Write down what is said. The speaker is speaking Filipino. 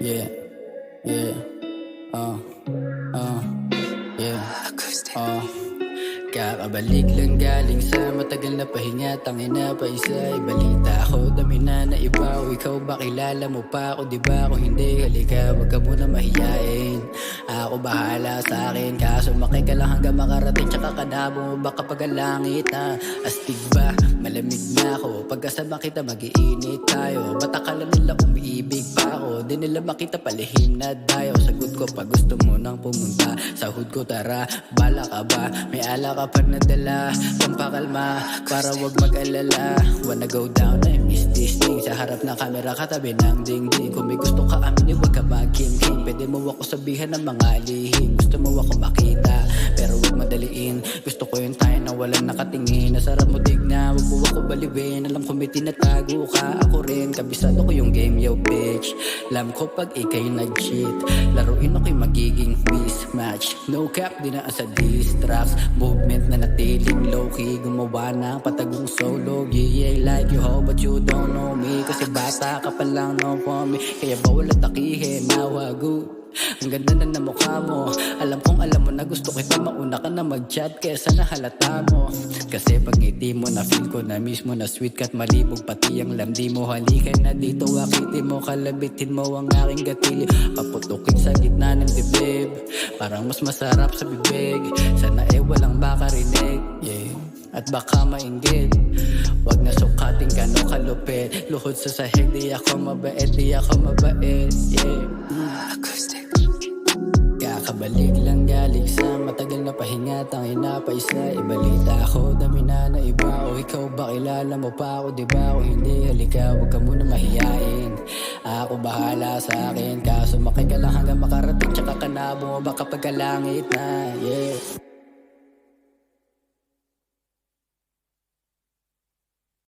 Yeah, yeah, uh, uh, yeah, uh. Kakabalik lang galing sa matagal na pahinga Tangina pa isa, ibalita ako Dami na na ikaw ba kilala mo pa ako Diba kung hindi, halika, wag ka muna mahiyain. Ako bahala sa akin, kaso makin ka lang hanggang makarating. Tsaka kanabo mo baka pagalangit ha? Astig ba, malamig na ako. Pagkasama kita, mag-iinit tayo. Ba't akala nila umiibig pa ako. Di nila makita palihim na dayo Sagot ko pag gusto mo nang pumunta. Sa hood ko tara, bala ka ba? May ala ka pa nadala. Pampakalma, para wag mag-alala. Wanna go down, I miss this thing. Sa harap ng camera, katabi ng dingding. Kung may gusto ka aminin, wag ka mag-kim-kim. Pwede mo ako sabihan ng mga lihim. Gusto mo ako makita, pero wag madaliin. Gusto ko yung tayo na walang nakatingin. Nasarap mo tigna, wag mo ako baliwin. Alam ko may tinatago ka, ako rin Kabisado ko yung game, yo bitch Alam ko pag ikay nag-cheat Laruin ako'y magiging mismatch No cap, dinaan sa diss tracks. Movement na natiling low-key Gumawa ng patagong solo. Yeah, like you ho, but you don't know me. Kasi bata ka pa lang, no for me Kaya bawal at takihin, nawago ang ganda na ng mukha mo. Alam kong alam mo na gusto kita. Mauna ka na mag-chat kesa nahalata mo. Kasi pag ngiti mo na feel ko na mismo na sweet Ka't malibog pati ang lamdi mo. Halika na dito akitin mo. Kalabitin mo ang aking gatili Paputukin sa gitna ng dibdib. Parang mas masarap sa bibig. Sana eh walang makarinig Yeah. At baka mainggit. Wag na sukating gano'ng kalupit. Luhod sa sahig, di ako mabait Di ako mabait, yeah Kakabalik lang galing sa matagal na pahinga Tangin na pa isa, ibalita ako Dami na na iba o ikaw ba kilala mo pa ako Diba o hindi, halika wag ka muna mahiyain. Ako bahala sa akin Kaso makay ka lang hanggang makarating. Tsaka kanabo mo baka pagkalangit na, yeah